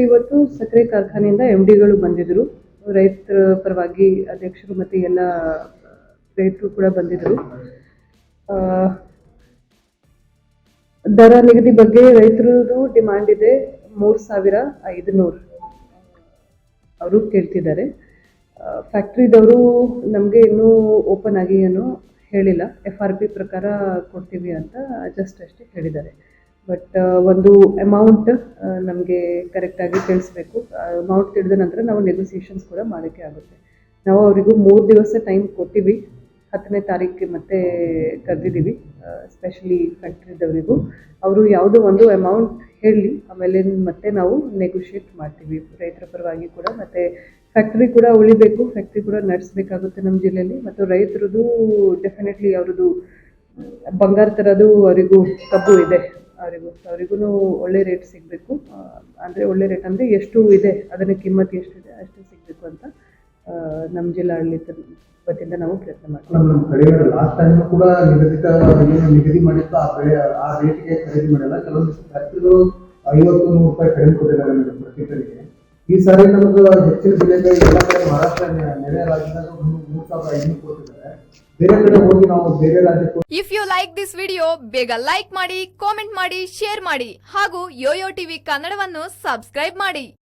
ಇವತ್ತು ಸಕ್ಕರೆ ಕಾರ್ಖಾನೆಯಿಂದ ಎಂ ಡಿಗಳು ಬಂದಿದ್ರು. ರೈತರ ಪರವಾಗಿ ಅಧ್ಯಕ್ಷರು ಮತ್ತು ಎಲ್ಲ ರೈತರು ಕೂಡ ಬಂದಿದ್ರು. ಆ, ದರ ನಿಗದಿ ಬಗ್ಗೆ ರೈತರದು ಡಿಮಾಂಡ್ ಇದೆ ಮೂರು ಸಾವಿರ ಐದುನೂರು. ಅವರು ಕೇಳ್ತಿದ್ದಾರೆ. ಫ್ಯಾಕ್ಟ್ರಿದವರು ನಮಗೆ ಇನ್ನೂ ಓಪನ್ ಆಗಿ ಏನು ಹೇಳಿಲ್ಲ. ಎಫ್ ಆರ್ ಪಿ ಪ್ರಕಾರ ಕೊಡ್ತೀವಿ ಅಂತ ಜಸ್ಟ್ ಅಷ್ಟೇ ಹೇಳಿದ್ದಾರೆ ಬಟ್ ಒಂದು ಅಮೌಂಟ್ ನಮಗೆ ಕರೆಕ್ಟಾಗಿ ತಿಳಿಸ್ಬೇಕು. ಅಮೌಂಟ್ ತಿಳಿದ ನಂತರ ನಾವು ನೆಗೋಸಿಯೇಷನ್ಸ್ ಕೂಡ ಮಾಡೋಕ್ಕೆ ಆಗುತ್ತೆ. ನಾವು ಅವರಿಗೂ ಮೂರು ದಿವಸ ಟೈಮ್ ಕೊಟ್ಟಿವಿ. ಹತ್ತನೇ ತಾರೀಕಿಗೆ ಮತ್ತೆ ಕರೆದಿದ್ದೀವಿ ಸ್ಪೆಷಲಿ ಫ್ಯಾಕ್ಟ್ರಿದವರಿಗೂ ಅವರು ಯಾವುದೋ ಒಂದು ಅಮೌಂಟ್ ಹೇಳಿ, ಆಮೇಲೆ ಮತ್ತೆ ನಾವು ನೆಗೋಷಿಯೇಟ್ ಮಾಡ್ತೀವಿ. ರೈತರ ಪರವಾಗಿ ಕೂಡ ಮತ್ತು ಫ್ಯಾಕ್ಟ್ರಿ ಕೂಡ ಉಳಿಬೇಕು. ಫ್ಯಾಕ್ಟ್ರಿ ಕೂಡ ನಡೆಸಬೇಕಾಗುತ್ತೆ ನಮ್ಮ ಜಿಲ್ಲೆಯಲ್ಲಿ. ಮತ್ತು ರೈತರದ್ದು ಡೆಫಿನೆಟ್ಲಿ ಅವ್ರದ್ದು, ಬಂಗಾರ ಥರದ್ದು ಅವರಿಗೂ ಕಬ್ಬು ಇದೆ. ಅವರಿಗೂ ಅವರಿಗೂ ಒಳ್ಳೆ ರೇಟ್ ಸಿಗಬೇಕು. ಅಂದರೆ ಒಳ್ಳೆ ರೇಟ್ ಅಂದರೆ ಎಷ್ಟು ಇದೆ ಅದರ ಕಿಮ್ಮತ್ತು ಎಷ್ಟಿದೆ ಅಷ್ಟು ಸಿಗಬೇಕು ಅಂತ ನಮ್ಮ ಜಿಲ್ಲಾಡಳಿತ ವತಿಯಿಂದ ನಾವು ಪ್ರಯತ್ನ ಮಾಡ್ತೀವಿ. ಟೈಮ್ ಕೂಡ ಆ ಆ ರೇಟ್ಗೆ ಖರೀದಿ ರೂಪಾಯಿ ಈ ಸಾರಿ ನಮಗೆ ಹೆಚ್ಚಿನ ಬೆಲೆಗೆ ಎಲ್ಲ ಕಡೆ ಮಹಾರಾಷ್ಟ್ರ, ನೆರೆ ರಾಜ್ಯದಾಗ ಮೂರು ಸಾವಿರದ ಐನೂರು ಕೊಟ್ಟಿದ್ದಾರೆ ಬೇರೆ ಕಡೆ ಹೋಗಿ ನಾವು ಬೇರೆ ರಾಜ್ಯಕ್ಕೆ if you like this video ಬೇಗ ಲೈಕ್ ಮಾಡಿ ಕಾಮೆಂಟ್ ಮಾಡಿ ಶೇರ್ ಮಾಡಿ ಹಾಗೂ ಯೋಯೋ ಟಿವಿ ಕನ್ನಡವನ್ನು ಸಬ್ಸ್ಕ್ರೈಬ್ ಮಾಡಿ.